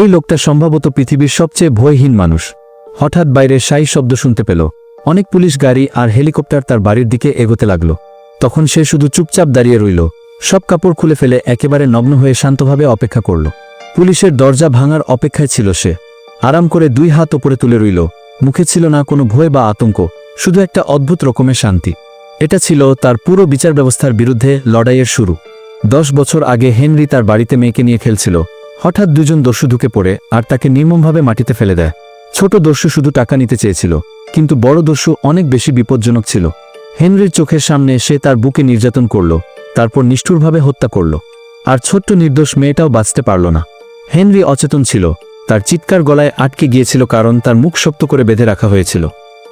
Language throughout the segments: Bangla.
এই লোকটা সম্ভবত পৃথিবীর সবচেয়ে ভয়হীন মানুষ। হঠাৎ বাইরে সাই শব্দ শুনতে পেল। অনেক পুলিশ গাড়ি আর হেলিকপ্টার তার বাড়ির দিকে এগোতে লাগল। তখন সে শুধু চুপচাপ দাঁড়িয়ে রইল। সব কাপড় খুলে ফেলে একেবারে নগ্ন হয়ে শান্তভাবে অপেক্ষা করল। পুলিশের দরজা ভাঙার অপেক্ষায় ছিল সে। আরাম করে দুই হাত ওপরে তুলে রইল। মুখে ছিল না কোনো ভয় বা আতঙ্ক, শুধু একটা অদ্ভুত রকমের শান্তি। এটা ছিল তার পুরো বিচার ব্যবস্থার বিরুদ্ধে লড়াইয়ের শুরু। দশ বছর আগে হেনরি তার বাড়িতে মেয়েকে নিয়ে খেলছিল। হঠাৎ দুজন দস্যু ঢুকে পড়ে আর তাকে নির্মমভাবে মাটিতে ফেলে দেয়। ছোট দস্যু শুধু টাকা নিতে চেয়েছিল, কিন্তু বড় দস্যু অনেক বেশি বিপজ্জনক ছিল। হেনরির চোখের সামনে সে তার বুকে নির্যাতন করল, তারপর নিষ্ঠুরভাবে হত্যা করল। আর ছোট্ট নির্দোষ মেয়েটাও বাঁচতে পারল না। হেনরি অচেতন ছিল, তার চিৎকার গলায় আটকে গিয়েছিল কারণ তার মুখ শক্ত করে বেঁধে রাখা হয়েছিল।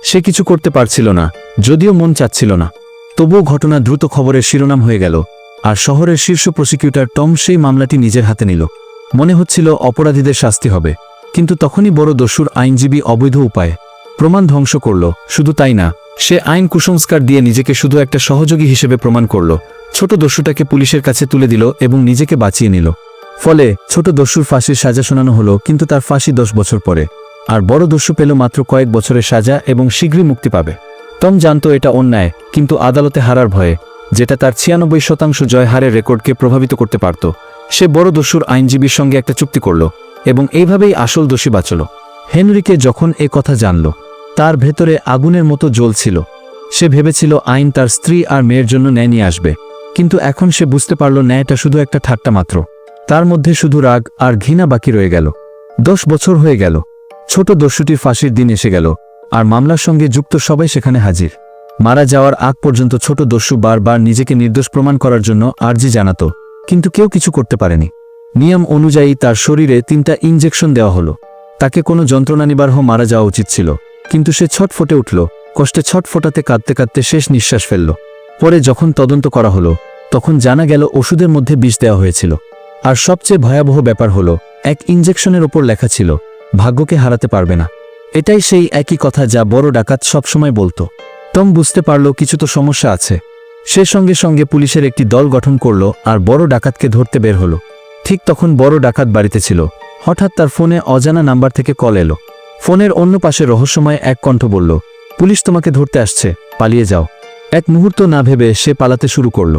সে কিছু করতে পারছিল না, যদিও মন চাচ্ছিল না। তবুও ঘটনা দ্রুত খবরের শিরোনাম হয়ে গেল, আর শহরের শীর্ষ প্রসিকিউটর টম সেই মামলাটি নিজের হাতে নিল। মনে হচ্ছিল অপরাধীদের শাস্তি হবে। কিন্তু তখনই বড় দস্যুর আইনজীবী অবৈধ উপায়ে। প্রমাণ ধ্বংস করল। শুধু তাই না, সে আইন কুসংস্কার দিয়ে নিজেকে শুধু একটা সহযোগী হিসেবে প্রমাণ করল। ছোট দস্যুটাকে পুলিশের কাছে তুলে দিল এবং নিজেকে বাঁচিয়ে নিল। ফলে ছোট দস্যুর ফাঁসির সাজা শোনানো হলো কিন্তু তার ফাঁসি দশ বছর পরে। আর বড় দস্যু পেল মাত্র কয়েক বছরের সাজা এবং শীঘ্রই মুক্তি পাবে। টম জানতো এটা অন্যায়, কিন্তু আদালতে হারার ভয়ে, যেটা তার ছিয়ানব্বই শতাংশ জয়হারের রেকর্ডকে প্রভাবিত করতে পারত। সে বড় দস্যুর আইনজীবীর সঙ্গে একটা চুক্তি করল এবং এইভাবেই আসল দোষী বাঁচল। হেনরিকে যখন এ কথা জানল, তার ভেতরে আগুনের মতো জ্বলছিল সে ভেবেছিল আইন তার স্ত্রী আর মেয়ের জন্য ন্যায় নিয়ে আসবে। কিন্তু এখন সে বুঝতে পারল ন্যায়টা শুধু একটা ঠাট্টা মাত্র। তার মধ্যে শুধু রাগ আর ঘৃণা বাকি রয়ে গেল। দশ বছর হয়ে গেল। ছোট দস্যুটির ফাঁসির দিন এসে গেল আর মামলার সঙ্গে যুক্ত সবাই সেখানে হাজির। মারা যাওয়ার আগ পর্যন্ত ছোট দস্যু বারবার নিজেকে নির্দোষ প্রমাণ করার জন্য আর্জি জানাত। কিন্তু কেউ কিছু করতে পারেনি। নিয়ম অনুযায়ী তার শরীরে তিনটা ইঞ্জেকশন দেওয়া হলো। তাকে কোনো যন্ত্রণা নিবারহ মারা যাওয়া উচিত ছিল। কিন্তু সে ছট ছটফটে উঠল, কষ্টে ছটফটাতে কাঁদতে কাঁদতে শেষ নিঃশ্বাস ফেলল। পরে যখন তদন্ত করা হলো, তখন জানা গেল ওষুধের মধ্যে বিষ দেওয়া হয়েছিল। আর সবচেয়ে ভয়াবহ ব্যাপার হলো, এক ইঞ্জেকশনের ওপর লেখা ছিল, ভাগ্যকে হারাতে পারবে না। এটাই সেই একই কথা যা বড় ডাকাত সবসময় বলতো। টম বুঝতে পারল, কিছু তো সমস্যা আছে। সে সঙ্গে সঙ্গে পুলিশের একটি দল গঠন করল আর বড় ডাকাতকে ধরতে বের হলো। ঠিক তখন বড় ডাকাত বাড়িতে ছিল। হঠাৎ তার ফোনে অজানা নাম্বার থেকে কল এলো। ফোনের অন্য পাশে রহস্যময় এক কণ্ঠ বলল, পুলিশ তোমাকে ধরতে আসছে, পালিয়ে যাও। এক মুহূর্ত না ভেবে সে পালাতে শুরু করল।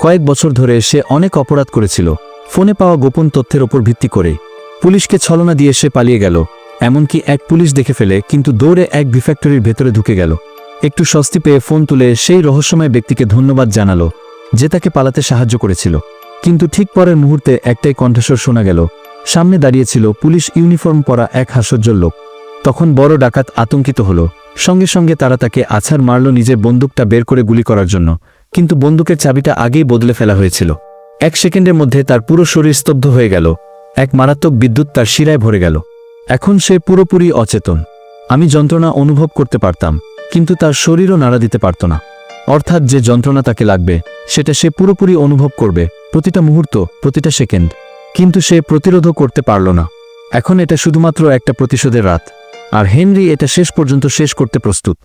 কয়েক বছর ধরে সে অনেক অপরাধ করেছিল। ফোনে পাওয়া গোপন তথ্যের ওপর ভিত্তি করেই। পুলিশকে ছলনা দিয়ে সে পালিয়ে গেল, এমনকি এক পুলিশ দেখে ফেলে, কিন্তু দৌড়ে এক বিফ্যাক্টরির ভেতরে ঢুকে গেল। একটু স্বস্তি পেয়ে ফোন তুলে সেই রহস্যময় ব্যক্তিকে ধন্যবাদ জানালো, যে তাকে পালাতে সাহায্য করেছিল। কিন্তু ঠিক পরের মুহূর্তে একটাই কণ্ঠস্বর শোনা গেল। সামনে দাঁড়িয়েছিল পুলিশ ইউনিফর্ম পরা এক হাস্যজ্জ্বল লোক। তখন বড় ডাকাত আতঙ্কিত হল। সঙ্গে সঙ্গে তারা তাকে আছাড় মারল নিজের বন্দুকটা বের করে গুলি করার জন্য। কিন্তু বন্দুকের চাবিটা আগেই বদলে ফেলা হয়েছিল। এক সেকেন্ডের মধ্যে তার পুরো শরীর স্তব্ধ হয়ে গেল। এক মারাত্মক বিদ্যুৎ তার শিরায় ভরে গেল। এখন সে পুরোপুরি অচেতন। আমি যন্ত্রণা অনুভব করতে পারতাম। কিন্তু তার শরীরও নাড়া দিতে পারত না। অর্থাৎ যে যন্ত্রণা তাকে লাগবে, সেটা সে পুরোপুরি অনুভব করবে, প্রতিটা মুহূর্ত, প্রতিটা সেকেন্ড। কিন্তু সে প্রতিরোধও করতে পারল না। এখন এটা শুধুমাত্র একটা প্রতিশোধের রাত। আর হেনরি এটা শেষ পর্যন্ত শেষ করতে প্রস্তুত।